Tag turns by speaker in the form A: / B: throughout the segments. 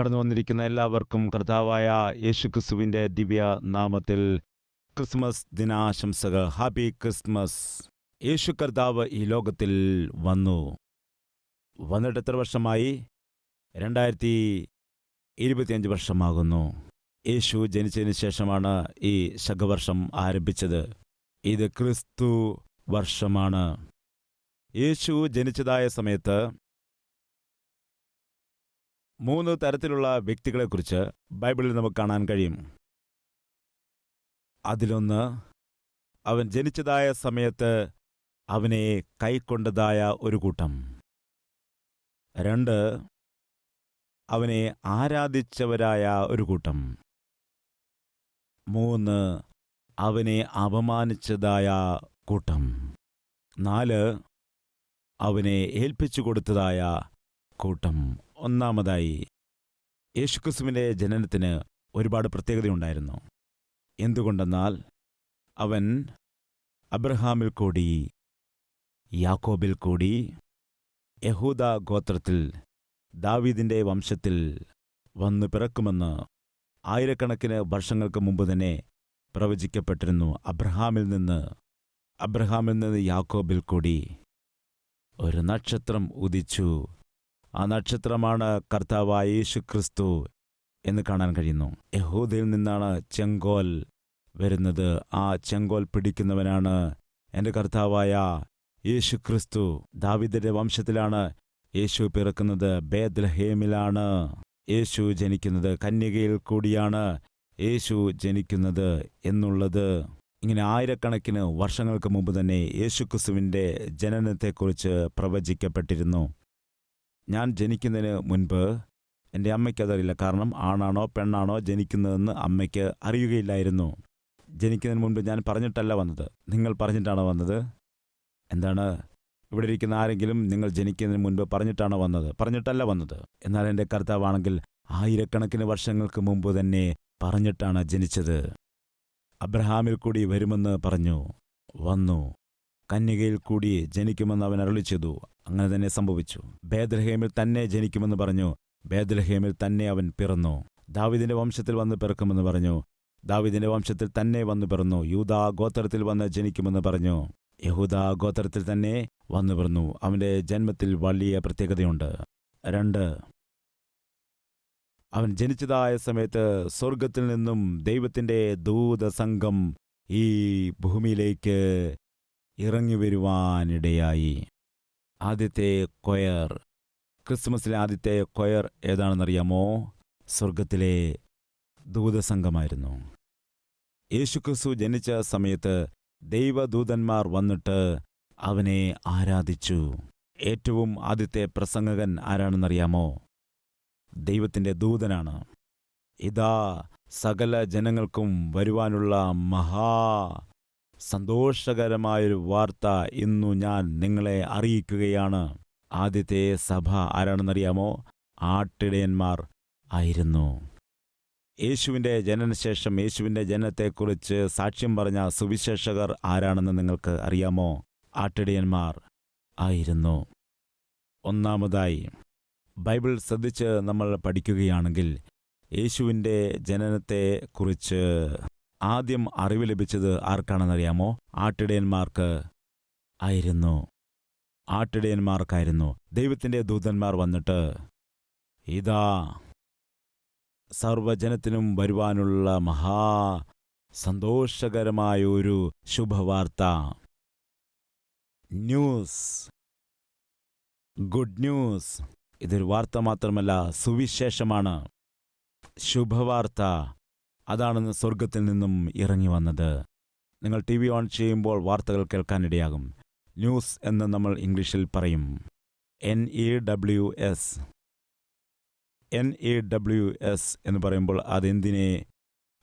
A: കടന്നു വന്നിരിക്കുന്ന എല്ലാവർക്കും കർത്താവായ യേശുക്രിസ്തുവിന്റെ ദിവ്യ നാമത്തിൽ ക്രിസ്മസ് ദിനാശംസകൾ. Happy Christmas. യേശു കർത്താവ് ഈ ലോകത്തിൽ വന്നു. വന്നിട്ട് എത്ര വർഷമായി? രണ്ടായിരത്തി ഇരുപത്തിയഞ്ച് വർഷമാകുന്നു. യേശു ജനിച്ചതിന് ശേഷമാണ് ഈ ശകവർഷം ആരംഭിച്ചത്. ഇത് ക്രിസ്തു വർഷമാണ്. യേശു ജനിച്ചതായ സമയത്ത് മൂന്ന് തരത്തിലുള്ള വ്യക്തികളെക്കുറിച്ച് ബൈബിളിൽ നമുക്ക് കാണാൻ കഴിയും. അതിലൊന്ന് അവൻ ജനിച്ചതായ സമയത്ത് അവനെ കൈക്കൊണ്ടതായ ഒരു കൂട്ടം. രണ്ട് അവനെ ആരാധിച്ചവരായ ഒരു കൂട്ടം. മൂന്ന് അവനെ അപമാനിച്ചതായ കൂട്ടം. നാല് അവനെ ഏൽപ്പിച്ചു കൊടുത്തതായ കൂട്ടം. ഒന്നാമതായി യേശുക്രിസ്തുവിന്റെ ജനനത്തിന് ഒരുപാട് പ്രത്യേകതയുണ്ടായിരുന്നു. എന്തുകൊണ്ടെന്നാൽ അവൻ അബ്രഹാമിൽ കൂടി യാക്കോബിൽ കൂടി യഹൂദ ഗോത്രത്തിൽ ദാവീദിന്റെ വംശത്തിൽ വന്നു പിറക്കുമെന്ന് ആയിരക്കണക്കിന് വർഷങ്ങൾക്ക് മുമ്പ് തന്നെ പ്രവചിക്കപ്പെട്ടിരുന്നു. അബ്രഹാമിൽ നിന്ന് അബ്രഹാമിൽ നിന്ന് യാക്കോബിൽ കൂടി ഒരു നക്ഷത്രം ഉദിച്ചു. ആ നക്ഷത്രമാണ് കർത്താവായ യേശു ക്രിസ്തു എന്ന് കാണാൻ കഴിയുന്നു. യഹൂദയിൽ നിന്നാണ് ചെങ്കോൽ വരുന്നത്. ആ ചെങ്കോൽ പിടിക്കുന്നവനാണ് എന്റെ കർത്താവായ യേശു ക്രിസ്തു ദാവിദിന്റെ വംശത്തിലാണ് യേശു പിറക്കുന്നത്. ബേദ്ലഹേമിലാണ് യേശു ജനിക്കുന്നത്. കന്യകയിൽ കൂടിയാണ് യേശു ജനിക്കുന്നത് എന്നുള്ളത്. ഇങ്ങനെ ആയിരക്കണക്കിന് വർഷങ്ങൾക്ക് മുമ്പ് തന്നെ യേശുക്രിസ്തുവിന്റെ ജനനത്തെക്കുറിച്ച് പ്രവചിക്കപ്പെട്ടിരുന്നു. ഞാൻ ജനിക്കുന്നതിന് മുൻപ് എന്റെ അമ്മയ്ക്കതറിയില്ല കാരണം ആണാണോ പെണ്ണാണോ ജനിക്കുന്നതെന്ന് അമ്മയ്ക്ക് അറിയുകയില്ലായിരുന്നു. ജനിക്കുന്നതിന് മുൻപ് ഞാൻ പറഞ്ഞിട്ടല്ല വന്നത്. നിങ്ങൾ പറഞ്ഞിട്ടാണ് വന്നത്? എന്താണ്? ഇവിടെ ഇരിക്കുന്ന ആരെങ്കിലും നിങ്ങൾ ജനിക്കുന്നതിന് മുൻപ് പറഞ്ഞിട്ടാണ് വന്നത്? പറഞ്ഞിട്ടല്ല വന്നത്. എന്നാൽ എന്റെ കർത്താവാണെങ്കിൽ ആയിരക്കണക്കിന് വർഷങ്ങൾക്ക് മുമ്പ് തന്നെ പറഞ്ഞിട്ടാണ് ജനിച്ചത്. അബ്രഹാമിൽ കൂടി വരുമെന്ന് പറഞ്ഞു. വന്നു. കന്യകയിൽ കൂടി ജനിക്കുമെന്ന് അവൻ അരുളി അങ്ങനെ തന്നെ സംഭവിച്ചു. ബേദ്രഹേമിൽ തന്നെ ജനിക്കുമെന്ന് പറഞ്ഞു. ബേദ്രഹേമിൽ തന്നെ അവൻ പിറന്നു. ദാവിദിന്റെ വംശത്തിൽ വന്ന് പിറക്കുമെന്ന് പറഞ്ഞു. ദാവിദിന്റെ വംശത്തിൽ തന്നെ വന്നു പിറന്നു. യൂദാ ഗോത്രത്തിൽ വന്ന് ജനിക്കുമെന്ന് പറഞ്ഞു. യഹൂദ ഗോത്രത്തിൽ തന്നെ വന്നു പിറന്നു. അവന്റെ ജന്മത്തിൽ വലിയ പ്രത്യേകതയുണ്ട്. രണ്ട്. അവൻ ജനിച്ചതായ സമയത്ത് സ്വർഗത്തിൽ നിന്നും ദൈവത്തിന്റെ ദൂതസംഘം ഈ ഭൂമിയിലേക്ക് ഇറങ്ങി വരുവാനിടയായി ആദ്യത്തെ കൊയർ ക്രിസ്മസിലെ ആദ്യത്തെ കൊയർ ഏതാണെന്നറിയാമോ? സ്വർഗത്തിലെ ദൂതസംഘമായിരുന്നു. യേശുക്രിസ്തു ജനിച്ച സമയത്ത് ദൈവദൂതന്മാർ വന്നിട്ട് അവനെ ആരാധിച്ചു. ഏറ്റവും ആദ്യത്തെ പ്രസംഗകൻ ആരാണെന്നറിയാമോ? ദൈവത്തിന്റെ ദൂതനാണ്. ഇതാ സകല ജനങ്ങൾക്കും വരുവാനുള്ള മഹാ സന്തോഷകരമായൊരു വാർത്ത ഇന്നു ഞാൻ നിങ്ങളെ അറിയിക്കുകയാണ്. ആദ്യത്തെ സഭ ആരാണെന്നറിയാമോ? ആട്ടിടയന്മാർ ആയിരുന്നു. യേശുവിന്റെ ജനനശേഷം യേശുവിന്റെ ജനനത്തെക്കുറിച്ച് സാക്ഷ്യം പറഞ്ഞ സുവിശേഷകർ ആരാണെന്ന് നിങ്ങൾക്ക് അറിയാമോ? ആട്ടിടയന്മാർ ആയിരുന്നു. ഒന്നാമതായി ബൈബിൾ ശ്രദ്ധിച്ച് നമ്മൾ പഠിക്കുകയാണെങ്കിൽ യേശുവിന്റെ ജനനത്തെക്കുറിച്ച് ആദ്യം അറിവ് ലഭിച്ചത് ആർക്കാണെന്നറിയാമോ? ആട്ടിടയന്മാർക്ക് ആയിരുന്നു. ആട്ടിടയന്മാർക്കായിരുന്നു. ദൈവത്തിന്റെ ദൂതന്മാർ വന്നിട്ട് ഇതാ സർവജനത്തിനും വരുവാനുള്ള മഹാ സന്തോഷകരമായ ഒരു ശുഭവാർത്ത. ന്യൂസ്. Good news. ഇതൊരു വാർത്ത മാത്രമല്ല സുവിശേഷമാണ്. ശുഭവാർത്ത. അതാണെന്ന് സ്വർഗത്തിൽ നിന്നും ഇറങ്ങി വന്നത്. നിങ്ങൾ ടി വി ഓൺ ചെയ്യുമ്പോൾ വാർത്തകൾ കേൾക്കാനിടയാകും. ന്യൂസ് എന്ന് നമ്മൾ ഇംഗ്ലീഷിൽ പറയും. N E W S N E W S എന്ന് പറയുമ്പോൾ അതെന്തിനെ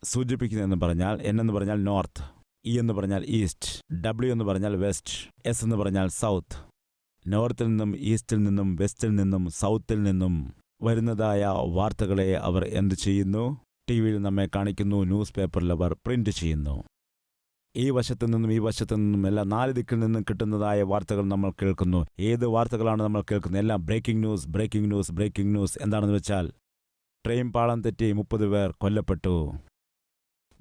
A: സൂചിപ്പിക്കുന്നതെന്ന് പറഞ്ഞാൽ എൻ എന്ന് പറഞ്ഞാൽ നോർത്ത് ഇ എന്ന് പറഞ്ഞാൽ ഈസ്റ്റ് ഡബ്ല്യു എന്ന് പറഞ്ഞാൽ വെസ്റ്റ് എസ് എന്ന് പറഞ്ഞാൽ സൗത്ത്. നോർത്തിൽ നിന്നും ഈസ്റ്റിൽ നിന്നും വെസ്റ്റിൽ നിന്നും സൗത്തിൽ നിന്നും വരുന്നതായ വാർത്തകളെ അവർ എന്തു ചെയ്യുന്നു? ടി വിയിൽ നമ്മെ കാണിക്കുന്നു ന്യൂസ് പേപ്പറിൽ അവർ പ്രിന്റ് ചെയ്യുന്നു. ഈ വശത്തു നിന്നും ഈ വശത്തു നിന്നും എല്ലാം നാല് ദിക്കിൽ നിന്നും കിട്ടുന്നതായ വാർത്തകൾ നമ്മൾ കേൾക്കുന്നു. ഏത് വാർത്തകളാണ് നമ്മൾ കേൾക്കുന്നത്? എല്ലാം breaking news breaking news breaking news എന്താണെന്ന് വെച്ചാൽ ട്രെയിൻ പാളം തെറ്റി മുപ്പത് പേർ കൊല്ലപ്പെട്ടു.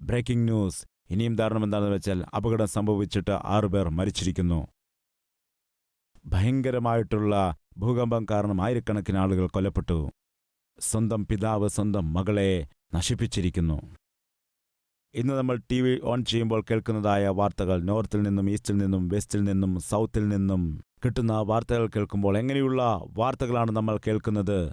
A: ബ്രേക്കിംഗ് ന്യൂസ് ഇനിയും ധാരണം എന്താണെന്ന് വെച്ചാൽ അപകടം സംഭവിച്ചിട്ട് ആറുപേർ മരിച്ചിരിക്കുന്നു. ഭയങ്കരമായിട്ടുള്ള ഭൂകമ്പം കാരണം ആയിരക്കണക്കിന് ആളുകൾ കൊല്ലപ്പെട്ടു. സ്വന്തം പിതാവ് സ്വന്തം മകളെ നശിപ്പിച്ചിരിക്കുന്നു. ഇന്ന് നമ്മൾ ടി വി ഓൺ ചെയ്യുമ്പോൾ കേൾക്കുന്നതായ വാർത്തകൾ നോർത്തിൽ നിന്നും ഈസ്റ്റിൽ നിന്നും വെസ്റ്റിൽ നിന്നും സൗത്തിൽ നിന്നും കിട്ടുന്ന വാർത്തകൾ കേൾക്കുമ്പോൾ എങ്ങനെയുള്ള വാർത്തകളാണ് നമ്മൾ കേൾക്കുന്നത്?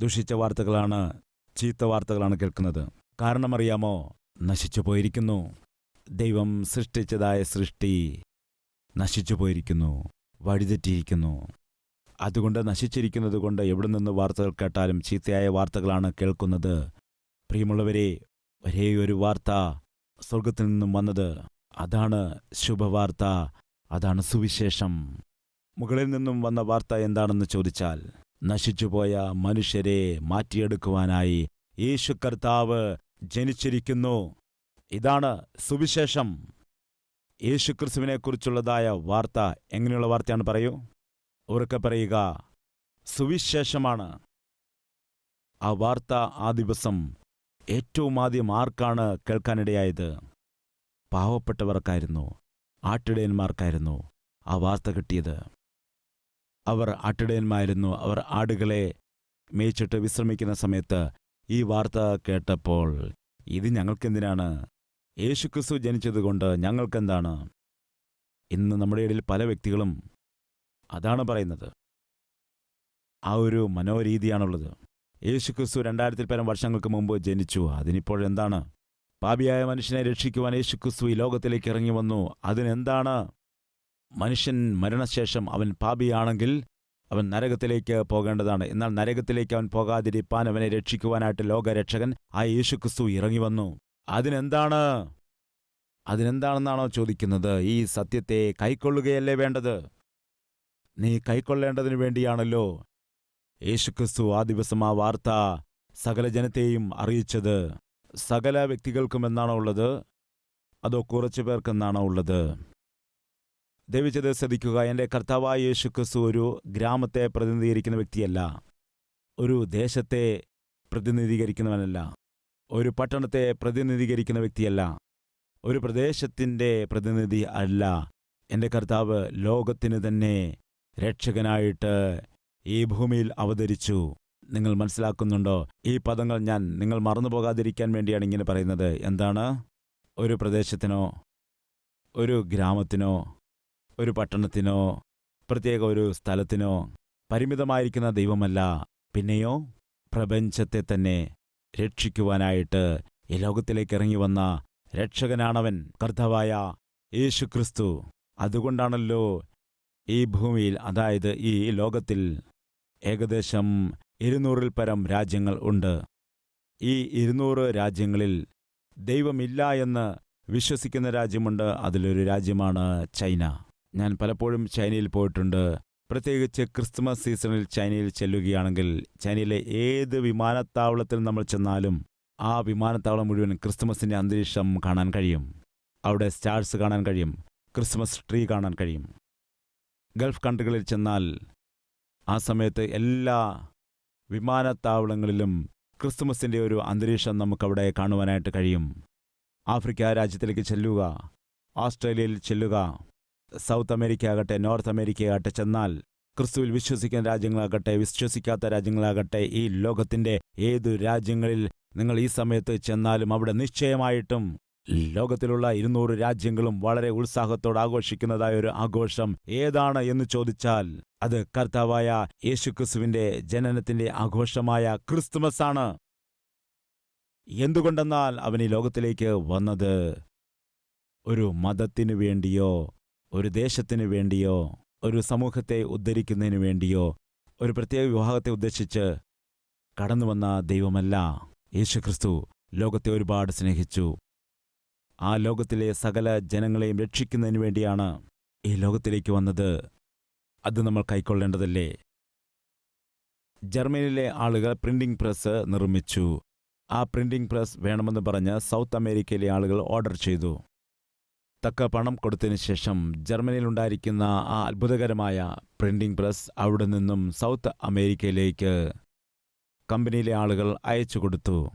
A: ദുഷിച്ച വാർത്തകളാണ് ചീത്ത വാർത്തകളാണ് കേൾക്കുന്നത്. കാരണമറിയാമോ? നശിച്ചു പോയിരിക്കുന്നു. ദൈവം സൃഷ്ടിച്ചതായ സൃഷ്ടി നശിച്ചു പോയിരിക്കുന്നു വഴിതെറ്റിയിരിക്കുന്നു. അതുകൊണ്ട് നശിച്ചിരിക്കുന്നത് കൊണ്ട് എവിടെ നിന്ന് വാർത്തകൾ കേട്ടാലും ചീത്തയായ വാർത്തകളാണ് കേൾക്കുന്നത്. പ്രിയമുള്ളവരെ ഒരേ ഒരു വാർത്ത സ്വർഗത്തിൽ നിന്നും വന്നത് അതാണ് ശുഭവാർത്ത അതാണ് സുവിശേഷം. മുകളിൽ നിന്നും വന്ന വാർത്ത എന്താണെന്ന് ചോദിച്ചാൽ നശിച്ചുപോയ മനുഷ്യരെ മാറ്റിയെടുക്കുവാനായി യേശു കർത്താവ് ജനിച്ചിരിക്കുന്നു. ഇതാണ് സുവിശേഷം. യേശുക്രിസ്തുവിനെക്കുറിച്ചുള്ളതായ വാർത്ത എങ്ങനെയുള്ള വാർത്തയാണ് പറയൂ? ഉറക്കെ പറയുക സുവിശേഷമാണ്. ആ വാർത്ത ആ ദിവസം ഏറ്റവും ആദ്യം ആർക്കാണ് കേൾക്കാനിടയായത്? പാവപ്പെട്ടവർക്കായിരുന്നു. ആട്ടിടയന്മാർക്കായിരുന്നു ആ വാർത്ത കിട്ടിയത്. അവർ ആട്ടിടയന്മായിരുന്നു അവർ ആടുകളെ മേയിച്ചിട്ട് വിശ്രമിക്കുന്ന സമയത്ത് ഈ വാർത്ത കേട്ടപ്പോൾ ഇത് ഞങ്ങൾക്കെന്തിനാണ്? യേശുക്രിസ്തു ജനിച്ചതുകൊണ്ട് ഞങ്ങൾക്കെന്താണ്? ഇന്ന് നമ്മുടെ ഇടയിൽ പല വ്യക്തികളും അതാണ് പറയുന്നത്. ആ ഒരു മനോരീതിയാണുള്ളത്. യേശുക്രിസ്തു രണ്ടായിരത്തിൽ പരം വർഷങ്ങൾക്ക് മുമ്പ് ജനിച്ചു. അതിനിപ്പോഴെന്താണ് പാപിയായ മനുഷ്യനെ രക്ഷിക്കുവാൻ യേശുക്രിസ്തു ഈ ലോകത്തിലേക്ക് ഇറങ്ങി വന്നു. അതിനെന്താണ്? മനുഷ്യൻ മരണശേഷം അവൻ പാപിയാണെങ്കിൽ അവൻ നരകത്തിലേക്ക് പോകേണ്ടതാണ്. എന്നാൽ നരകത്തിലേക്ക് അവൻ പോകാതിരിപ്പാൻ അവനെ രക്ഷിക്കുവാനായിട്ട് ലോകരക്ഷകൻ ആ യേശുക്രിസ്തു ഇറങ്ങി വന്നു. അതിനെന്താണ്? അതിനെന്താണെന്നാണോ ചോദിക്കുന്നത്. ഈ സത്യത്തെ കൈക്കൊള്ളുകയല്ലേ വേണ്ടത്? നീ കൈക്കൊള്ളേണ്ടതിനു വേണ്ടിയാണല്ലോ. യേശുക്രിസ്തു ആ ദിവസം ആ വാർത്ത സകല ജനത്തെയും അറിയിച്ചത്. സകല വ്യക്തികൾക്കും എന്നാണോ ഉള്ളത്? അതോ കുറച്ചു പേർക്കെന്നാണോ ഉള്ളത്? ദേവിച്ചത് ശ്രദ്ധിക്കുക എന്റെ കർത്താവായ യേശു ക്രിസ്തു ഒരു ഗ്രാമത്തെ പ്രതിനിധീകരിക്കുന്ന വ്യക്തിയല്ല. ഒരു ദേശത്തെ പ്രതിനിധീകരിക്കുന്നവനല്ല. ഒരു പട്ടണത്തെ പ്രതിനിധീകരിക്കുന്ന വ്യക്തിയല്ല. ഒരു പ്രദേശത്തിന്റെ പ്രതിനിധി അല്ല. എന്റെ കർത്താവ് ലോകത്തിന് തന്നെ രക്ഷകനായിട്ട് ഈ ഭൂമിയിൽ അവതരിച്ചു. നിങ്ങൾ മനസ്സിലാക്കുന്നുണ്ടോ? ഈ പദങ്ങൾ ഞാൻ നിങ്ങൾ മറന്നുപോകാതിരിക്കാൻ വേണ്ടിയാണ് ഇങ്ങനെ പറയുന്നത്. എന്താണ്? ഒരു പ്രദേശത്തിനോ ഒരു ഗ്രാമത്തിനോ ഒരു പട്ടണത്തിനോ പ്രത്യേക ഒരു സ്ഥലത്തിനോ പരിമിതമായിരിക്കുന്ന ദൈവമല്ല. പിന്നെയോ പ്രപഞ്ചത്തെ തന്നെ രക്ഷിക്കുവാനായിട്ട് ഈ ലോകത്തിലേക്ക് ഇറങ്ങി വന്ന രക്ഷകനാണവൻ കർത്താവായ യേശുക്രിസ്തു. അതുകൊണ്ടാണല്ലോ ഈ ഭൂമിയിൽ അതായത് ഈ ലോകത്തിൽ ഏകദേശം ഇരുന്നൂറിൽ പരം രാജ്യങ്ങൾ ഉണ്ട്. ഈ ഇരുന്നൂറ് രാജ്യങ്ങളിൽ ദൈവമില്ല എന്ന് വിശ്വസിക്കുന്ന രാജ്യമുണ്ട്. അതിലൊരു രാജ്യമാണ് ചൈന. ഞാൻ പലപ്പോഴും ചൈനയിൽ പോയിട്ടുണ്ട്. പ്രത്യേകിച്ച് ക്രിസ്മസ് സീസണിൽ ചൈനയിൽ ചെല്ലുകയാണെങ്കിൽ ചൈനയിലെ ഏത് വിമാനത്താവളത്തിൽ നമ്മൾ ചെന്നാലും ആ വിമാനത്താവളം മുഴുവൻ ക്രിസ്തുമസിന്റെ അന്തരീക്ഷം കാണാൻ കഴിയും. അവിടെ സ്റ്റാർസ് കാണാൻ കഴിയും. ക്രിസ്മസ് ട്രീ കാണാൻ കഴിയും. ഗൾഫ് കൺട്രികളിൽ ചെന്നാൽ ആ സമയത്ത് എല്ലാ വിമാനത്താവളങ്ങളിലും ക്രിസ്തുമസിന്റെ ഒരു അന്തരീക്ഷം നമുക്കവിടെ കാണുവാനായിട്ട് കഴിയും. ആഫ്രിക്ക രാജ്യത്തിലേക്ക് ചെല്ലുക ഓസ്ട്രേലിയയിൽ ചെല്ലുക സൗത്ത് അമേരിക്ക ആകട്ടെ നോർത്ത് അമേരിക്ക ആകട്ടെ ചെന്നാൽ ക്രിസ്തുവിൽ വിശ്വസിക്കുന്ന രാജ്യങ്ങളാകട്ടെ വിശ്വസിക്കാത്ത രാജ്യങ്ങളാകട്ടെ ഈ ലോകത്തിന്റെ ഏതു രാജ്യങ്ങളിൽ നിങ്ങൾ ഈ സമയത്ത് ചെന്നാലും അവിടെ നിശ്ചയമായിട്ടും ലോകത്തിലുള്ള ഇരുന്നൂറ് രാജ്യങ്ങളും വളരെ ഉത്സാഹത്തോടെ ആഘോഷിക്കുന്നതായ ഒരു ആഘോഷം ഏതാണ് എന്ന് ചോദിച്ചാൽ അത് കർത്താവായ യേശുക്രിസ്തുവിന്റെ ജനനത്തിന്റെ ആഘോഷമായ ക്രിസ്തുമസ് ആണ് എന്തുകൊണ്ടെന്നാൽ അവൻ ഈ ലോകത്തിലേക്ക് വന്നത് ഒരു മതത്തിനു വേണ്ടിയോ ഒരു ദേശത്തിനു വേണ്ടിയോ ഒരു സമൂഹത്തെ ഉദ്ധരിക്കുന്നതിനു വേണ്ടിയോ ഒരു പ്രത്യേക വിവാഹത്തെ ഉദ്ദേശിച്ച് കടന്നുവന്ന ദൈവമല്ല. യേശുക്രിസ്തു ലോകത്തെ ഒരുപാട് സ്നേഹിച്ചു. ആ ലോകത്തിലെ സകല ജനങ്ങളെയും രക്ഷിക്കുന്നതിന് വേണ്ടിയാണ് ഈ ലോകത്തിലേക്ക് വന്നത്. അത് നമ്മൾ കൈക്കൊള്ളേണ്ടതല്ലേ? ജർമ്മനിയിലെ ആളുകൾ പ്രിന്റിംഗ് പ്രസ് നിർമ്മിച്ചു. ആ പ്രിന്റിംഗ് പ്രസ് വേണമെന്ന് പറഞ്ഞ് സൗത്ത് അമേരിക്കയിലെ ആളുകൾ ഓർഡർ ചെയ്തു. തക്ക പണം കൊടുത്തതിന് ശേഷം ജർമ്മനിയിലുണ്ടായിരിക്കുന്ന ആ അത്ഭുതകരമായ പ്രിന്റിംഗ് പ്രസ് അവിടെ നിന്നും സൗത്ത് അമേരിക്കയിലേക്ക് കമ്പനിയിലെ ആളുകൾ അയച്ചു കൊടുത്തു.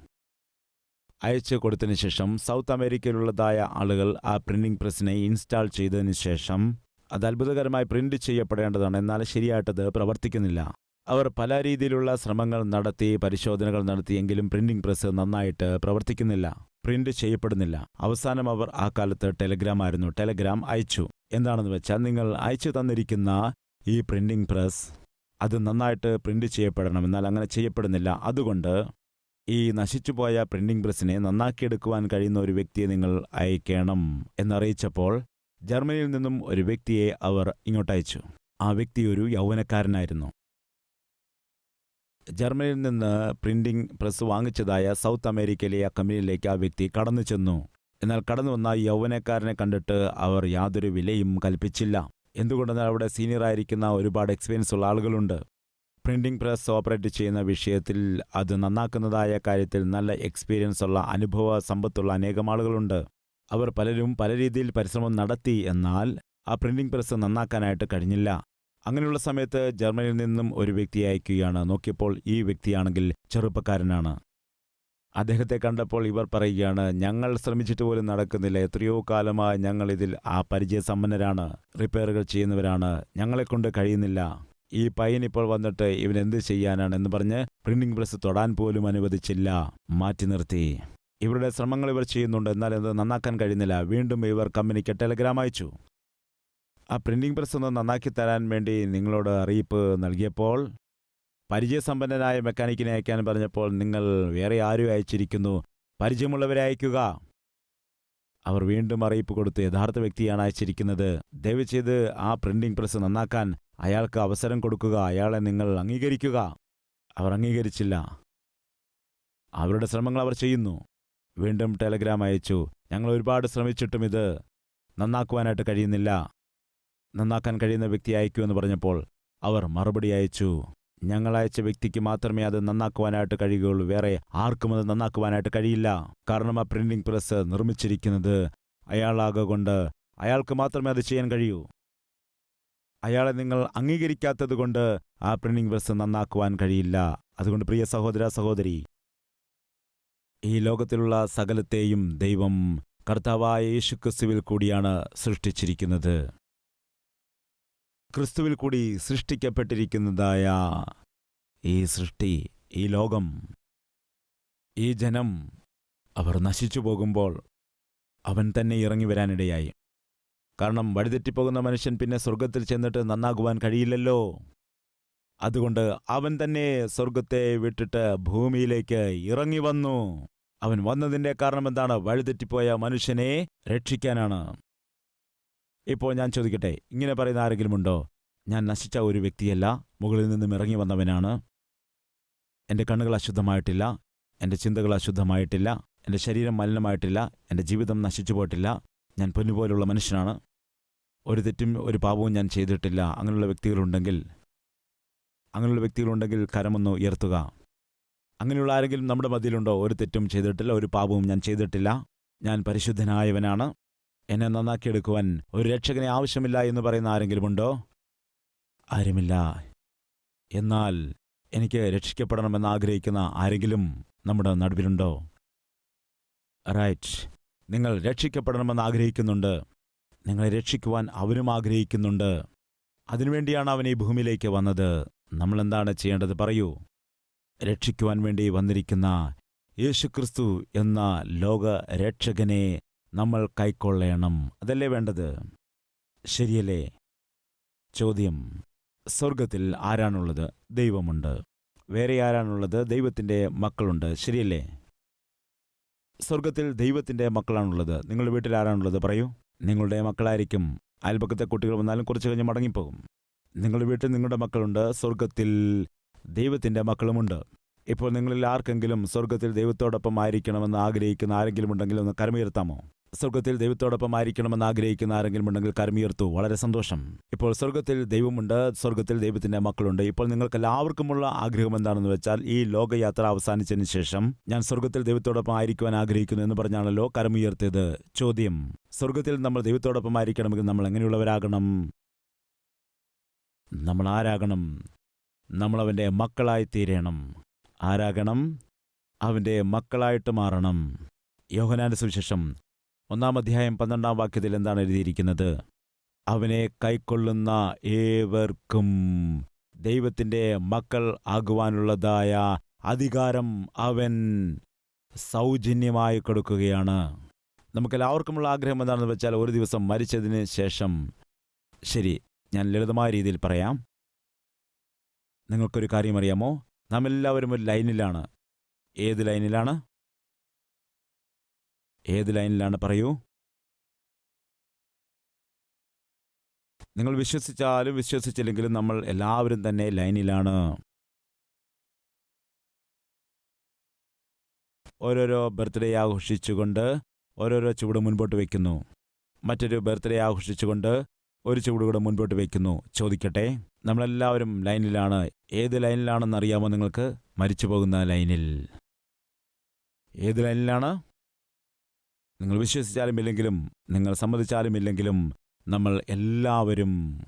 A: അയച്ചു കൊടുത്തതിന് ശേഷം സൗത്ത് അമേരിക്കയിലുള്ളതായ ആളുകൾ ആ പ്രിന്റിംഗ് പ്രസ്സിനെ ഇൻസ്റ്റാൾ ചെയ്തതിന് ശേഷം അത് അത്ഭുതകരമായി പ്രിന്റ് ചെയ്യപ്പെടേണ്ടതാണ്. എന്നാൽ ശരിയായിട്ടത് പ്രവർത്തിക്കുന്നില്ല. അവർ പല രീതിയിലുള്ള ശ്രമങ്ങൾ നടത്തി പരിശോധനകൾ നടത്തിയെങ്കിലും പ്രിന്റിംഗ് പ്രസ് നന്നായിട്ട് പ്രവർത്തിക്കുന്നില്ല. പ്രിന്റ് ചെയ്യപ്പെടുന്നില്ല. അവസാനം അവർ ആ കാലത്ത് ടെലഗ്രാം ആയിരുന്നു. ടെലഗ്രാം അയച്ചു. എന്താണെന്ന് വെച്ചാൽ നിങ്ങൾ അയച്ചു തന്നിരിക്കുന്ന ഈ പ്രിന്റിംഗ് പ്രസ് അത് നന്നായിട്ട് പ്രിന്റ് ചെയ്യപ്പെടണം. എന്നാൽ അങ്ങനെ ചെയ്യപ്പെടുന്നില്ല. അതുകൊണ്ട് ഈ നശിച്ചുപോയ പ്രിന്റിംഗ് പ്രസ്സിനെ നന്നാക്കിയെടുക്കുവാൻ കഴിയുന്ന ഒരു വ്യക്തിയെ നിങ്ങൾ അയക്കണം എന്നറിയിച്ചപ്പോൾ ജർമ്മനിയിൽ നിന്നും ഒരു വ്യക്തിയെ അവർ ഇങ്ങോട്ടയച്ചു. ആ വ്യക്തി ഒരു യൗവനക്കാരനായിരുന്നു. ജർമ്മനിയിൽ നിന്ന് പ്രിന്റിംഗ് പ്രസ് വാങ്ങിച്ചതായ സൗത്ത് അമേരിക്കയിലെ ആ കമ്പനിയിലേക്ക് ആ വ്യക്തി കടന്നു ചെന്നു. എന്നാൽ കടന്നു വന്ന യൗവനക്കാരനെ കണ്ടിട്ട് അവർ യാതൊരു വിലയും കൽപ്പിച്ചില്ല. എന്തുകൊണ്ടെന്നാൽ അവിടെ സീനിയറായിരിക്കുന്ന ഒരുപാട് എക്സ്പീരിയൻസ് ഉള്ള ആളുകളുണ്ട്. പ്രിന്റിംഗ് പ്രസ് ഓപ്പറേറ്റ് ചെയ്യുന്ന വിഷയത്തിൽ അത് നന്നാക്കുന്നതായ കാര്യത്തിൽ നല്ല എക്സ്പീരിയൻസ് ഉള്ള അനുഭവ സമ്പത്തുള്ള അനേകം ആളുകളുണ്ട്. അവർ പലരും പല രീതിയിൽ പരിശ്രമം നടത്തി എന്നാൽ ആ പ്രിന്റിംഗ് പ്രസ് നന്നാക്കാനായിട്ട് കഴിഞ്ഞില്ല. അങ്ങനെയുള്ള സമയത്ത് ജർമ്മനിയിൽ നിന്നും ഒരു വ്യക്തിയെ അയക്കുകയാണ്. നോക്കിയപ്പോൾ ഈ വ്യക്തിയാണെങ്കിൽ ചെറുപ്പക്കാരനാണ്. അദ്ദേഹത്തെ കണ്ടപ്പോൾ ഇവർ പറയുകയാണ് ഞങ്ങൾ ശ്രമിച്ചിട്ട് പോലും നടക്കുന്നില്ല. എത്രയോ കാലമായി ഞങ്ങളിതിൽ ആ പരിചയസമ്പന്നരാണ്. റിപ്പയറുകൾ ചെയ്യുന്നവരാണ്. ഞങ്ങളെക്കൊണ്ട് കഴിയുന്നില്ല. ഈ പയ്യൻ ഇപ്പോൾ വന്നിട്ട് ഇവൻ എന്ത് ചെയ്യാനാണ് എന്ന് പറഞ്ഞ് പ്രിന്റിംഗ് പ്രസ് തൊടാൻ പോലും അനുവദിച്ചില്ല. മാറ്റി നിർത്തി. ഇവരുടെ ശ്രമങ്ങൾ ഇവർ ചെയ്യുന്നുണ്ട്. എന്നാൽ ഇത് നന്നാക്കാൻ കഴിയുന്നില്ല. വീണ്ടും ഇവർ കമ്പനിക്ക് ടെലഗ്രാം അയച്ചു. ആ പ്രിന്റിംഗ് പ്രസ് ഒന്ന് നന്നാക്കി തരാൻ വേണ്ടി നിങ്ങളോട് അറിയിപ്പ് നൽകിയപ്പോൾ പരിചയസമ്പന്നനായ മെക്കാനിക്കിനെ അയക്കാൻ പറഞ്ഞപ്പോൾ നിങ്ങൾ വേറെ ആരും അയച്ചിരിക്കുന്നു? പരിചയമുള്ളവരെ അയക്കുക. അവർ വീണ്ടും അറിയിപ്പ് കൊടുത്ത് യഥാർത്ഥ വ്യക്തിയാണ് അയച്ചിരിക്കുന്നത്. ദയവ് ചെയ്ത് ആ പ്രിന്റിംഗ് പ്രസ് നന്നാക്കാൻ അയാൾക്ക് അവസരം കൊടുക്കുക അയാളെ നിങ്ങൾ അംഗീകരിക്കുക. അവർ അംഗീകരിച്ചില്ല. അവരുടെ ശ്രമങ്ങൾ അവർ ചെയ്യുന്നു. വീണ്ടും ടെലഗ്രാം അയച്ചു ഞങ്ങൾ ഒരുപാട് ശ്രമിച്ചിട്ടും ഇത് നന്നാക്കുവാനായിട്ട് കഴിയുന്നില്ല. നന്നാക്കാൻ കഴിയുന്ന വ്യക്തി അയക്കൂ എന്ന് പറഞ്ഞപ്പോൾ അവർ മറുപടി അയച്ചു ഞങ്ങൾ അയച്ച വ്യക്തിക്ക് മാത്രമേ അത് നന്നാക്കുവാനായിട്ട് കഴിയുകയുള്ളൂ. വേറെ ആർക്കും അത് നന്നാക്കുവാനായിട്ട് കഴിയില്ല. കാരണം ആ പ്രിന്റിംഗ് പ്രസ് നിർമ്മിച്ചിരിക്കുന്നത് അയാളാകൊണ്ട് അയാൾക്ക് മാത്രമേ അത് ചെയ്യാൻ കഴിയൂ. അയാളെ നിങ്ങൾ അംഗീകരിക്കാത്തത് കൊണ്ട് ആ പ്രിന്റിംഗ് പ്രസ് നന്നാക്കുവാൻ കഴിയില്ല. അതുകൊണ്ട് പ്രിയ സഹോദര സഹോദരി ഈ ലോകത്തിലുള്ള സകലത്തെയും ദൈവം കർത്താവായ യേശുക്രിസ്തുവിൽ കൂടിയാണ് സൃഷ്ടിച്ചിരിക്കുന്നത്. ക്രിസ്തുവിൽ കൂടി സൃഷ്ടിക്കപ്പെട്ടിരിക്കുന്നതായ ഈ സൃഷ്ടി ഈ ലോകം ഈ ജനം അവർ നശിച്ചു പോകുമ്പോൾ അവൻ തന്നെ ഇറങ്ങി വരാനിടയായി. കാരണം വഴിതെറ്റിപ്പോകുന്ന മനുഷ്യൻ പിന്നെ സ്വർഗത്തിൽ ചെന്നിട്ട് നന്നാകുവാൻ കഴിയില്ലല്ലോ. അതുകൊണ്ട് അവൻ തന്നെ സ്വർഗത്തെ വിട്ടിട്ട് ഭൂമിയിലേക്ക് ഇറങ്ങി വന്നു അവൻ വന്നതിന്റെ കാരണം എന്താണ്? വഴിതെറ്റിപ്പോയ മനുഷ്യനെ രക്ഷിക്കാനാണ്. ഇപ്പോൾ ഞാൻ ചോദിക്കട്ടെ ഇങ്ങനെ പറയുന്ന ആരെങ്കിലും ഉണ്ടോ? ഞാൻ നശിച്ച ഒരു വ്യക്തിയല്ല മുകളിൽ നിന്നും ഇറങ്ങി വന്നവനാണ്. എന്റെ കണ്ണുകൾ അശുദ്ധമായിട്ടില്ല എന്റെ ചിന്തകൾ അശുദ്ധമായിട്ടില്ല എന്റെ ശരീരം മലിനമായിട്ടില്ല എന്റെ ജീവിതം നശിച്ചു പോയിട്ടില്ല ഞാൻ പൊന്നുപോലുള്ള മനുഷ്യനാണ്. ഒരു തെറ്റും ഒരു പാപവും ഞാൻ ചെയ്തിട്ടില്ല. അങ്ങനെയുള്ള വ്യക്തികളുണ്ടെങ്കിൽ അങ്ങനെയുള്ള വ്യക്തികളുണ്ടെങ്കിൽ കരമൊന്ന് ഉയർത്തുക. അങ്ങനെയുള്ള ആരെങ്കിലും നമ്മുടെ മതിയിലുണ്ടോ ഒരു തെറ്റും ചെയ്തിട്ടില്ല ഒരു പാപവും ഞാൻ ചെയ്തിട്ടില്ല. ഞാൻ പരിശുദ്ധനായവനാണ്. എന്നെ നന്നാക്കിയെടുക്കുവാൻ ഒരു രക്ഷകനെ ആവശ്യമില്ല എന്ന് പറയുന്ന ആരെങ്കിലുമുണ്ടോ? ആരുമില്ല. എന്നാൽ എനിക്ക് രക്ഷിക്കപ്പെടണമെന്ന് ആഗ്രഹിക്കുന്ന ആരെങ്കിലും നമ്മുടെ നടുവിലുണ്ടോ? റൈറ്റ്. നിങ്ങൾ രക്ഷിക്കപ്പെടണമെന്ന് ആഗ്രഹിക്കുന്നുണ്ട്. നിങ്ങളെ രക്ഷിക്കുവാൻ അവരും ആഗ്രഹിക്കുന്നുണ്ട്. അതിനുവേണ്ടിയാണ് അവൻ ഈ ഭൂമിയിലേക്ക് വന്നത്. നമ്മളെന്താണ് ചെയ്യേണ്ടത് പറയൂ. രക്ഷിക്കുവാൻ വേണ്ടി വന്നിരിക്കുന്ന യേശുക്രിസ്തു എന്ന ലോക രക്ഷകനെ നമ്മൾ കൈക്കൊള്ളണം. അതല്ലേ വേണ്ടത്? ശരിയല്ലേ? ചോദ്യം. സ്വർഗത്തിൽ ആരാണുള്ളത്? ദൈവമുണ്ട്. വേറെ ആരാണുള്ളത്? ദൈവത്തിന്റെ മക്കളുണ്ട്. ശരിയല്ലേ? സ്വർഗത്തിൽ ദൈവത്തിന്റെ മക്കളാണുള്ളത്. നിങ്ങളുടെ വീട്ടിൽ ആരാണുള്ളത് പറയൂ. നിങ്ങളുടെ മക്കളായിരിക്കും. അയൽപക്കത്തെ കുട്ടികൾ വന്നാലും കുറച്ച് കഴിഞ്ഞ് മടങ്ങിപ്പോകും. നിങ്ങളുടെ വീട്ടിൽ നിങ്ങളുടെ മക്കളുണ്ട്. സ്വർഗത്തിൽ ദൈവത്തിന്റെ മക്കളുമുണ്ട്. ഇപ്പോൾ നിങ്ങളിൽ ആർക്കെങ്കിലും സ്വർഗത്തിൽ ദൈവത്തോടൊപ്പം ആയിരിക്കണമെന്ന് ആഗ്രഹിക്കുന്ന ആരെങ്കിലും ഉണ്ടെങ്കിൽ ഒന്ന് കരമുയർത്താമോ? സ്വർഗത്തിൽ ദൈവത്തോടൊപ്പം ആയിരിക്കണമെന്ന് ആഗ്രഹിക്കുന്ന ആരെങ്കിലും ഉണ്ടെങ്കിൽ കരമുയർത്തു. വളരെ സന്തോഷം. ഇപ്പോൾ സ്വർഗത്തിൽ ദൈവമുണ്ട് സ്വർഗത്തിൽ ദൈവത്തിന്റെ മക്കളുണ്ട്. ഇപ്പോൾ നിങ്ങൾക്ക് എല്ലാവർക്കുമുള്ള ആഗ്രഹം എന്താണെന്ന് വെച്ചാൽ ഈ ലോകയാത്ര അവസാനിച്ചതിന് ശേഷം ഞാൻ സ്വർഗത്തിൽ ദൈവത്തോടൊപ്പം ആയിരിക്കുവാൻ ആഗ്രഹിക്കുന്നു എന്ന് പറഞ്ഞാണല്ലോ കരമുയർത്തിയത്. ചോദ്യം. സ്വർഗത്തിൽ നമ്മൾ ദൈവത്തോടൊപ്പം ആയിരിക്കണമെങ്കിൽ നമ്മൾ എങ്ങനെയുള്ളവരാകണം? നമ്മൾ ആരാകണം? നമ്മൾ അവന്റെ മക്കളായി തീരണം. ആരാകണം? അവന്റെ മക്കളായിട്ട് മാറണം. യോഹനാന്റെ സുവിശേഷം ഒന്നാം അധ്യായം പന്ത്രണ്ടാം വാക്യത്തിൽ എന്താണ് എഴുതിയിരിക്കുന്നത്? അവനെ കൈക്കൊള്ളുന്ന ഏവർക്കും ദൈവത്തിന്റെ മക്കൾ ആകുവാനുള്ളതായ അധികാരം അവൻ സൗജന്യമായി കൊടുക്കുകയാണ്. നമുക്കെല്ലാവർക്കുമുള്ള ആഗ്രഹം എന്താണെന്ന് വെച്ചാൽ ഒരു ദിവസം മരിച്ചതിന് ശേഷം. ശരി ഞാൻ ലളിതമായ രീതിയിൽ പറയാം. നിങ്ങൾക്കൊരു കാര്യം അറിയാമോ? നാം എല്ലാവരും ഒരു ലൈനിലാണ്. ഏത് ലൈനിലാണ്? ഏത് ലൈനിലാണ് പറയൂ? നിങ്ങൾ വിശ്വസിച്ചാലും വിശ്വസിച്ചില്ലെങ്കിലും നമ്മൾ എല്ലാവരും തന്നെ ലൈനിലാണ്. ഓരോരോ ബർത്ത്ഡേ ആഘോഷിച്ചുകൊണ്ട് ഓരോരോ ചുവട് മുൻപോട്ട് വയ്ക്കുന്നു മറ്റൊരു ബർത്ത്ഡേ ആഘോഷിച്ചുകൊണ്ട് ഒരു ചുവട് കൂടെ മുൻപോട്ട് വയ്ക്കുന്നു ചോദിക്കട്ടെ നമ്മളെല്ലാവരും ലൈനിലാണ്. ഏത് ലൈനിലാണെന്ന് അറിയാമോ നിങ്ങൾക്ക്? മരിച്ചു പോകുന്ന ലൈനിൽ. ഏത് ലൈനിലാണ്? നിങ്ങൾ വിശ്വസിച്ചാലും ഇല്ലെങ്കിലും നിങ്ങൾ സമ്മതിച്ചാലും ഇല്ലെങ്കിലും നമ്മൾ എല്ലാവരും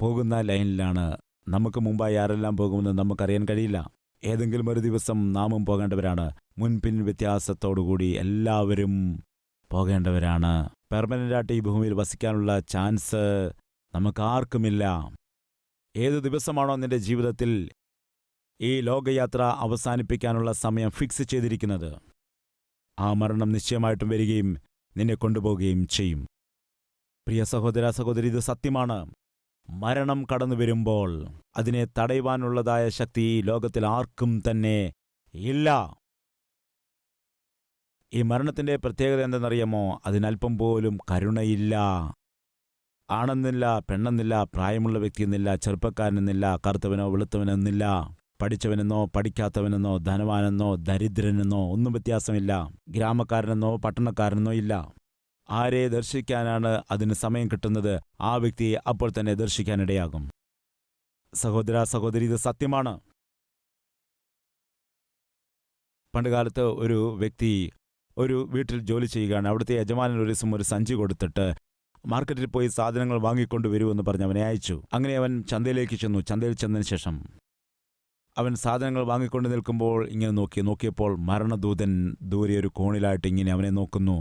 A: പോകുന്ന ലൈനിലാണ്. നമുക്ക് മുമ്പായി ആരെല്ലാം പോകുമെന്ന് നമുക്കറിയാൻ കഴിയില്ല. ഏതെങ്കിലും ഒരു ദിവസം നാമും പോകേണ്ടവരാണ്. മുൻപിൻ വ്യത്യാസത്തോടുകൂടി എല്ലാവരും പോകേണ്ടവരാണ്. പെർമനന്റായിട്ട് ഈ ഭൂമിയിൽ വസിക്കാനുള്ള ചാൻസ് നമുക്കാർക്കുമില്ല. ഏത് ദിവസമാണോ നിന്റെ ജീവിതത്തിൽ ഈ ലോകയാത്ര അവസാനിപ്പിക്കാനുള്ള സമയം ഫിക്സ് ചെയ്തിരിക്കുന്നത്? ആ മരണം നിശ്ചയമായിട്ടും വരികയും നിന്നെ കൊണ്ടുപോവുകയും ചെയ്യും. പ്രിയ സഹോദര സഹോദരി ഇത് സത്യമാണ്. മരണം കടന്നു വരുമ്പോൾ അതിനെ തടയുവാനുള്ളതായ ശക്തി ലോകത്തിൽ ആർക്കും തന്നെ ഇല്ല. ഈ മരണത്തിന്റെ പ്രത്യേകത എന്തെന്നറിയാമോ? അതിനല്പം പോലും കരുണയില്ല. ആണെന്നില്ല പെണ്ണെന്നില്ല പ്രായമുള്ള വ്യക്തിയെന്നില്ല ചെറുപ്പക്കാരനെന്നില്ല കറുത്തവനോ വെളുത്തവനെന്നില്ല പഠിച്ചവനെന്നോ പഠിക്കാത്തവനെന്നോ ധനവാനെന്നോ ദരിദ്രനെന്നോ ഒന്നും വ്യത്യാസമില്ല. ഗ്രാമക്കാരനെന്നോ പട്ടണക്കാരനെന്നോ ഇല്ല. ആരെ ദർശിക്കാനാണ് അതിന് സമയം കിട്ടുന്നത്? ആ വ്യക്തിയെ അപ്പോൾ തന്നെ ദർശിക്കാനിടയാകും. സഹോദര സഹോദരി ഇത് സത്യമാണ്. പണ്ടുകാലത്ത് ഒരു വ്യക്തി ഒരു വീട്ടിൽ ജോലി ചെയ്യുകയാണ്. അവിടുത്തെ യജമാനൻ ഒരു ദിവസം ഒരു സഞ്ചി കൊടുത്തിട്ട് മാർക്കറ്റിൽ പോയി സാധനങ്ങൾ വാങ്ങിക്കൊണ്ട് വരുമെന്ന് പറഞ്ഞ് അവനെ അയച്ചു. അങ്ങനെ അവൻ ചന്തയിലേക്ക് ചെന്നു. ചന്തയിൽ ചെന്നതിന് ശേഷം അവൻ സാധനങ്ങൾ വാങ്ങിക്കൊണ്ട് നിൽക്കുമ്പോൾ ഇങ്ങനെ നോക്കി നോക്കിയപ്പോൾ മരണദൂതൻ ദൂരെ ഒരു കോണിലായിട്ട് ഇങ്ങനെ അവനെ നോക്കുന്നു.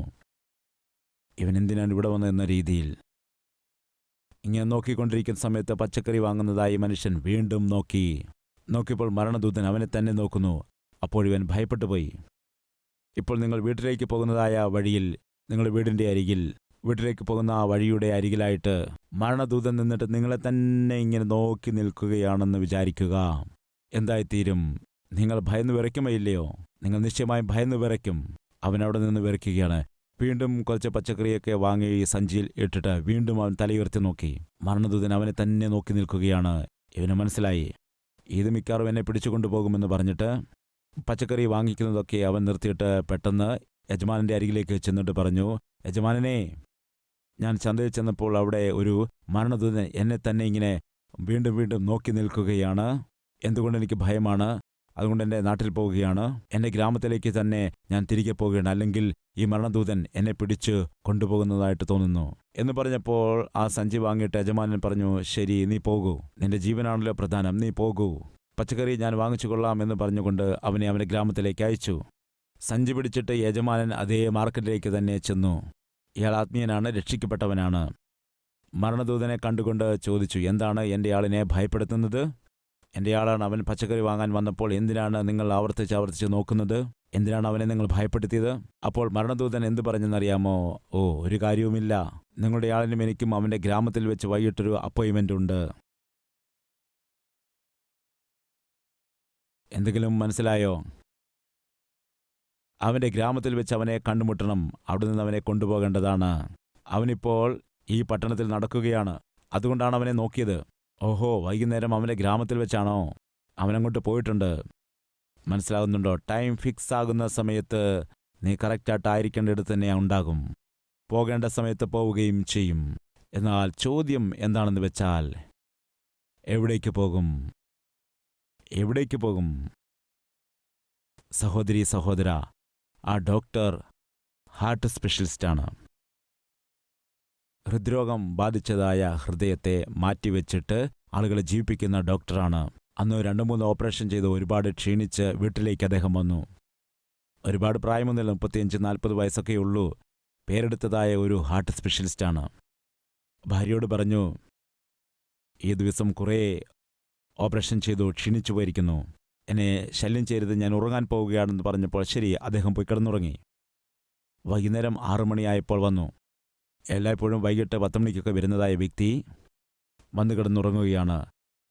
A: ഇവൻ എന്തിനാണ് ഇവിടെ വന്നതെന്ന രീതിയിൽ? ഇങ്ങനെ നോക്കിക്കൊണ്ടിരിക്കുന്ന സമയത്ത് പച്ചക്കറി വാങ്ങുന്നതായി മനുഷ്യൻ വീണ്ടും നോക്കി. നോക്കിയപ്പോൾ മരണദൂതൻ അവനെ തന്നെ നോക്കുന്നു. അപ്പോൾ ഭയപ്പെട്ടു പോയി. ഇപ്പോൾ നിങ്ങൾ വീട്ടിലേക്ക് പോകുന്നതായ വഴിയിൽ നിങ്ങളുടെ വീടിന്റെ അരികിൽ വീട്ടിലേക്ക് പോകുന്ന ആ വഴിയുടെ അരികിലായിട്ട് മരണദൂതൻ നിന്നിട്ട് നിങ്ങളെ തന്നെ ഇങ്ങനെ നോക്കി നിൽക്കുകയാണെന്ന് വിചാരിക്കുക. എന്തായിത്തീരും? നിങ്ങൾ ഭയന്ന് വിറയ്ക്കുമയില്ലയോ? നിങ്ങൾ നിശ്ചയമായും ഭയന്ന് വിറയ്ക്കും. അവൻ അവിടെ നിന്ന് വിറയ്ക്കുകയാണ്. വീണ്ടും കുറച്ച് പച്ചക്കറിയൊക്കെ വാങ്ങി സഞ്ചിയിൽ ഇട്ടിട്ട് വീണ്ടും അവൻ തലയുയർത്തി നോക്കി. മരണദൂതൻ അവനെ തന്നെ നോക്കി നിൽക്കുകയാണ്. ഇവന് മനസ്സിലായി. ഇത് മിക്കാറും എന്നെ പിടിച്ചുകൊണ്ടുപോകുമെന്ന് പറഞ്ഞിട്ട് പച്ചക്കറി വാങ്ങിക്കുന്നതൊക്കെ അവൻ നിർത്തിയിട്ട് പെട്ടെന്ന് യജമാനന്റെ അരികിലേക്ക് ചെന്നിട്ട് പറഞ്ഞു യജമാനനെ ഞാൻ ചന്തയിൽ ചെന്നപ്പോൾ അവിടെ ഒരു മരണദൂതൻ എന്നെ തന്നെ ഇങ്ങനെ വീണ്ടും വീണ്ടും നോക്കി നിൽക്കുകയാണ്. എന്തുകൊണ്ട് എനിക്ക് ഭയമാണ്? അതുകൊണ്ട് എന്റെ നാട്ടിൽ പോവുകയാണ്. എന്റെ ഗ്രാമത്തിലേക്ക് തന്നെ ഞാൻ തിരികെ പോവുകയാണ്. അല്ലെങ്കിൽ ഈ മരണദൂതൻ എന്നെ പിടിച്ച് കൊണ്ടുപോകുന്നതായിട്ട് തോന്നുന്നു. എന്ന് പറഞ്ഞപ്പോൾ ആ സഞ്ചി വാങ്ങിയിട്ട് യജമാനൻ പറഞ്ഞു ശരി നീ പോകൂ. നിന്റെ ജീവനാണല്ലോ പ്രധാനം. നീ പോകൂ. പച്ചക്കറി ഞാൻ വാങ്ങിച്ചു കൊള്ളാം എന്ന് പറഞ്ഞുകൊണ്ട് അവനെ അവന്റെ ഗ്രാമത്തിലേക്ക് അയച്ചു. സഞ്ചി പിടിച്ചിട്ട് യജമാനൻ അതേ മാർക്കറ്റിലേക്ക് തന്നെ ചെന്നു. ഇയാൾ ആത്മീയനാണ് രക്ഷിക്കപ്പെട്ടവനാണ്. മരണദൂതനെ കണ്ടുകൊണ്ട് ചോദിച്ചു എന്താണ് എന്റെ ആളിനെ ഭയപ്പെടുത്തുന്നത്? എന്റെ ആളാണ് അവൻ പച്ചക്കറി വാങ്ങാൻ വന്നപ്പോൾ എന്തിനാണ് നിങ്ങൾ ആവർത്തിച്ച് ആവർത്തിച്ച് നോക്കുന്നത്? എന്തിനാണ് അവനെ നിങ്ങൾ ഭയപ്പെടുത്തിയത്? അപ്പോൾ മരണദൂതൻ എന്തു പറഞ്ഞെന്നറിയാമോ? ഓ ഒരു കാര്യവുമില്ല. നിങ്ങളുടെ ആളിനും എനിക്കും അവന്റെ ഗ്രാമത്തിൽ വെച്ച് വൈകിട്ടൊരു അപ്പോയിൻമെന്റ് ഉണ്ട്. എന്തെങ്കിലും മനസ്സിലായോ? അവന്റെ ഗ്രാമത്തിൽ വെച്ച് അവനെ കണ്ടുമുട്ടണം. അവിടെ നിന്ന് അവനെ കൊണ്ടുപോകേണ്ടതാണ്. അവനിപ്പോൾ ഈ പട്ടണത്തിൽ നടക്കുകയാണ്. അതുകൊണ്ടാണ് അവനെ നോക്കിയത്. ഓഹോ വൈകുന്നേരം അവന്റെ ഗ്രാമത്തിൽ വെച്ചാണോ? അവനങ്ങോട്ട് പോയിട്ടുണ്ട്. മനസ്സിലാകുന്നുണ്ടോ? ടൈം ഫിക്സ് ആകുന്ന സമയത്ത് നീ കറക്റ്റായിട്ടായിരിക്കേണ്ടടുത്ത് തന്നെ ഉണ്ടാകും. പോകേണ്ട സമയത്ത് പോവുകയും ചെയ്യും. എന്നാൽ ചോദ്യം എന്താണെന്ന് വെച്ചാൽ എവിടേക്ക് പോകും? എവിടേക്ക് പോകും? സഹോദരി സഹോദര ആ ഡോക്ടർ ഹാർട്ട് സ്പെഷ്യലിസ്റ്റാണ്. ഹൃദ്രോഗം ബാധിച്ചതായ ഹൃദയത്തെ മാറ്റിവെച്ചിട്ട് ആളുകളെ ജീവിപ്പിക്കുന്ന ഡോക്ടറാണ്. അന്ന് രണ്ട് മൂന്ന് ഓപ്പറേഷൻ ചെയ്ത് ഒരുപാട് ക്ഷീണിച്ച് വീട്ടിലേക്ക് അദ്ദേഹം വന്നു. ഒരുപാട് പ്രായമൊന്നുമില്ല മുപ്പത്തിയഞ്ച് നാൽപ്പത് വയസ്സൊക്കെ ഉള്ളൂ. പേരെടുത്തതായ ഒരു ഹാർട്ട് സ്പെഷ്യലിസ്റ്റാണ്. ഭാര്യയോട് പറഞ്ഞു ഈ ദിവസം കുറേ ഓപ്പറേഷൻ ചെയ്തു ക്ഷീണിച്ചു പോയിരിക്കുന്നു. എന്നെ ശല്യം ചെയ്യരുത് ഞാൻ ഉറങ്ങാൻ പോവുകയാണെന്ന് പറഞ്ഞപ്പോൾ ശരി അദ്ദേഹം പോയി കിടന്നുറങ്ങി. വൈകുന്നേരം ആറു മണിയായപ്പോൾ വന്നു. എല്ലായ്പ്പോഴും വൈകിട്ട് പത്ത് മണിക്കൊക്കെ വരുന്നതായ വ്യക്തി വന്നു കിടന്നുറങ്ങുകയാണ്.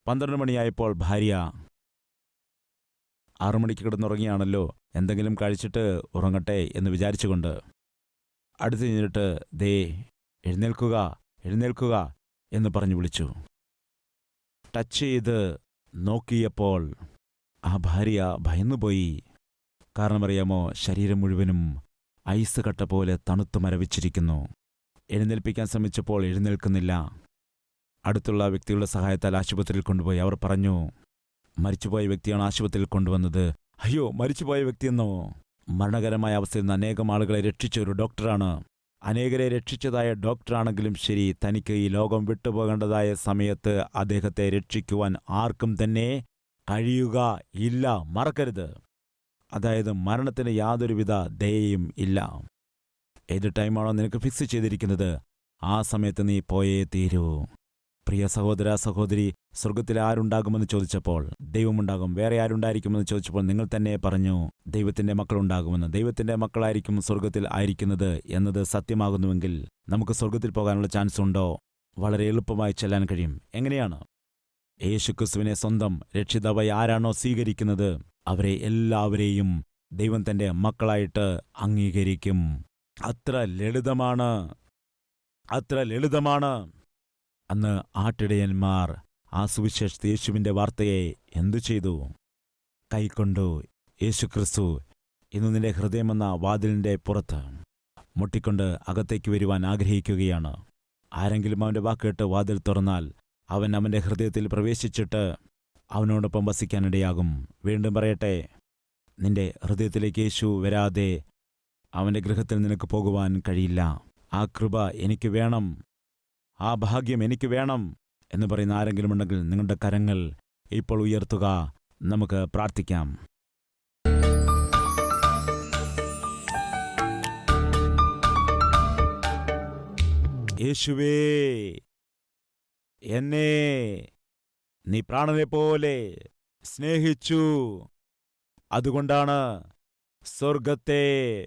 A: പന്ത്രണ്ട് മണിയായപ്പോൾ ഭാര്യ ആറു മണിക്ക് കിടന്നുറങ്ങിയാണല്ലോ എന്തെങ്കിലും കഴിച്ചിട്ട് ഉറങ്ങട്ടെ എന്ന് വിചാരിച്ചുകൊണ്ട് അടുത്ത് കഴിഞ്ഞിട്ട് ദേ എഴുന്നേൽക്കുക എഴുന്നേൽക്കുക എന്ന് പറഞ്ഞു വിളിച്ചു. ടച്ച് ചെയ്ത് നോക്കിയപ്പോൾ ആ ഭാര്യ ഭയന്നുപോയി. കാരണമറിയാമോ ശരീരം മുഴുവനും ഐസ് കട്ട പോലെ തണുത്തു മരവിച്ചിരിക്കുന്നു. എഴുന്നേൽപ്പിക്കാൻ ശ്രമിച്ചപ്പോൾ എഴുന്നേൽക്കുന്നില്ല. അടുത്തുള്ള വ്യക്തികളുടെ സഹായത്താൽ ആശുപത്രിയിൽ കൊണ്ടുപോയി. അവർ പറഞ്ഞു മരിച്ചുപോയ വ്യക്തിയാണ് ആശുപത്രിയിൽ കൊണ്ടുവന്നത്. അയ്യോ മരിച്ചുപോയ വ്യക്തിയെന്നോ? മരണകരമായ അവസ്ഥയിൽ നിന്ന് അനേകം ആളുകളെ രക്ഷിച്ച ഒരു ഡോക്ടറാണ്. അനേകരെ രക്ഷിച്ചതായ ഡോക്ടറാണെങ്കിലും ശരി തനിക്ക് ഈ ലോകം വിട്ടുപോകേണ്ടതായ സമയത്ത് അദ്ദേഹത്തെ രക്ഷിക്കുവാൻ ആർക്കും തന്നെ കഴിയുക ഇല്ല. മറക്കരുത്. അതായത് മരണത്തിന് യാതൊരുവിധ ദയയും ഇല്ല. ഏത് ടൈമാണോ നിനക്ക് ഫിക്സ് ചെയ്തിരിക്കുന്നത്? ആ സമയത്ത് നീ പോയേ തീരൂ. പ്രിയ സഹോദര സഹോദരി സ്വർഗത്തിൽ ആരുണ്ടാകുമെന്ന് ചോദിച്ചപ്പോൾ ദൈവമുണ്ടാകും വേറെ ആരുണ്ടായിരിക്കുമെന്ന് ചോദിച്ചപ്പോൾ നിങ്ങൾ തന്നെ പറഞ്ഞു ദൈവത്തിന്റെ മക്കളുണ്ടാകുമെന്ന്. ദൈവത്തിന്റെ മക്കളായിരിക്കും സ്വർഗത്തിൽ ആയിരിക്കുന്നത് എന്നത് സത്യമാകുന്നുവെങ്കിൽ നമുക്ക് സ്വർഗത്തിൽ പോകാനുള്ള ചാൻസ് ഉണ്ടോ? വളരെ എളുപ്പമായി ചെല്ലാൻ കഴിയും. എങ്ങനെയാണ്? യേശുക്രിസ്തുവിനെ സ്വന്തം രക്ഷിതാവായി ആരാണോ സ്വീകരിക്കുന്നത് അവരെ എല്ലാവരെയും ദൈവം തന്റെ മക്കളായിട്ട് അംഗീകരിക്കും. അത്ര ലളിതമാണ് അത്ര ലളിതമാണ്. അന്ന് ആട്ടിടയന്മാർ ആ സുവിശേഷ യേശുവിന്റെ വാർത്തയെ എന്തു ചെയ്തു? കൈക്കൊണ്ടു യേശുക്രിസ്തു ഇന്ന് നിന്റെ ഹൃദയമെന്ന വാതിലിന്റെ പുറത്ത് മുട്ടിക്കൊണ്ട് അകത്തേക്ക് വരുവാൻ ആഗ്രഹിക്കുകയാണ്. ആരെങ്കിലും അവന്റെ വാക്കേട്ട് വാതിൽ തുറന്നാൽ അവൻ അവന്റെ ഹൃദയത്തിൽ പ്രവേശിച്ചിട്ട് അവനോടൊപ്പം വസിക്കാനിടയാകും വീണ്ടും പറയട്ടെ നിന്റെ ഹൃദയത്തിലേക്ക് യേശു വരാതെ അവന്റെ ഗൃഹത്തിൽ നിനക്ക് പോകുവാൻ കഴിയില്ല. ആ കൃപ എനിക്ക് വേണം. ആ ഭാഗ്യം എനിക്ക് വേണം എന്ന് പറയുന്ന ആരെങ്കിലും ഉണ്ടെങ്കിൽ നിങ്ങളുടെ കരങ്ങൾ ഇപ്പോൾ ഉയർത്തുക. നമുക്ക് പ്രാർത്ഥിക്കാം. യേശുവേ എന്നെ നീ പ്രാണനെ പോലെ സ്നേഹിച്ചു. അതുകൊണ്ടാണ് സ്വർഗത്തെ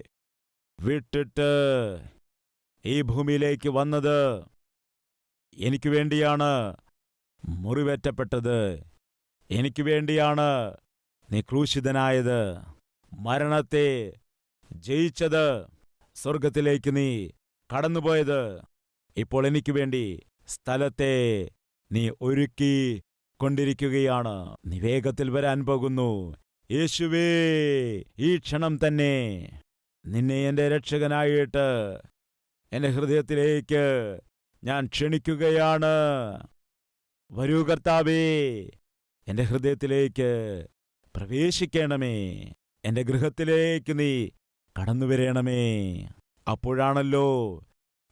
A: വിട്ടിട്ട് ഈ ഭൂമിയിലേക്ക് വന്നത് എനിക്ക് വേണ്ടിയാണ് മുറിവേറ്റപ്പെട്ടത്. എനിക്ക് വേണ്ടിയാണ് നീ മരണത്തെ ജയിച്ചത് സ്വർഗത്തിലേക്ക് നീ കടന്നുപോയത്. ഇപ്പോൾ എനിക്ക് വേണ്ടി സ്ഥലത്തെ നീ ഒരുക്കി കൊണ്ടിരിക്കുകയാണ്. നീ വേഗത്തിൽ വരാൻ പോകുന്നു. യേശുവേ ഈ ക്ഷണം തന്നെ. നിന്നെ എന്റെ രക്ഷകനായിട്ട് എന്റെ ഹൃദയത്തിലേക്ക് ഞാൻ ക്ഷണിക്കുകയാണ്. വരൂ കർത്താവേ എന്റെ ഹൃദയത്തിലേക്ക് പ്രവേശിക്കണമേ. എന്റെ ഗൃഹത്തിലേക്ക് നീ കടന്നു വരേണമേ. അപ്പോഴാണല്ലോ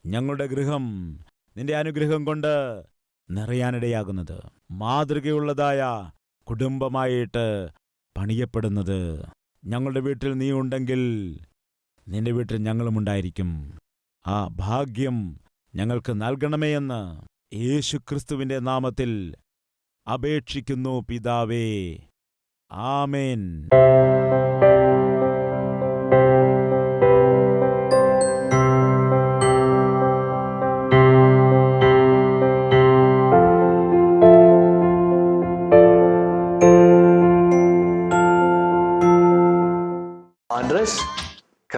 A: ഞങ്ങളുടെ ഗൃഹം നിന്റെ അനുഗ്രഹം കൊണ്ട് നിറയാനിടയാകുന്നത്. മാതൃകയുള്ളതായ കുടുംബമായിട്ട് പണിയപ്പെടുന്നത്. ഞങ്ങളുടെ വീട്ടിൽ നീ ഉണ്ടെങ്കിൽ നിന്റെ വീട്ടിൽ ഞങ്ങളുമുണ്ടായിരിക്കും ആ ഭാഗ്യം ഞങ്ങൾക്ക് നൽകണമേ എന്ന് യേശുക്രിസ്തുവിന്റെ നാമത്തിൽ അപേക്ഷിക്കുന്നു പിതാവേ. ആമേൻ.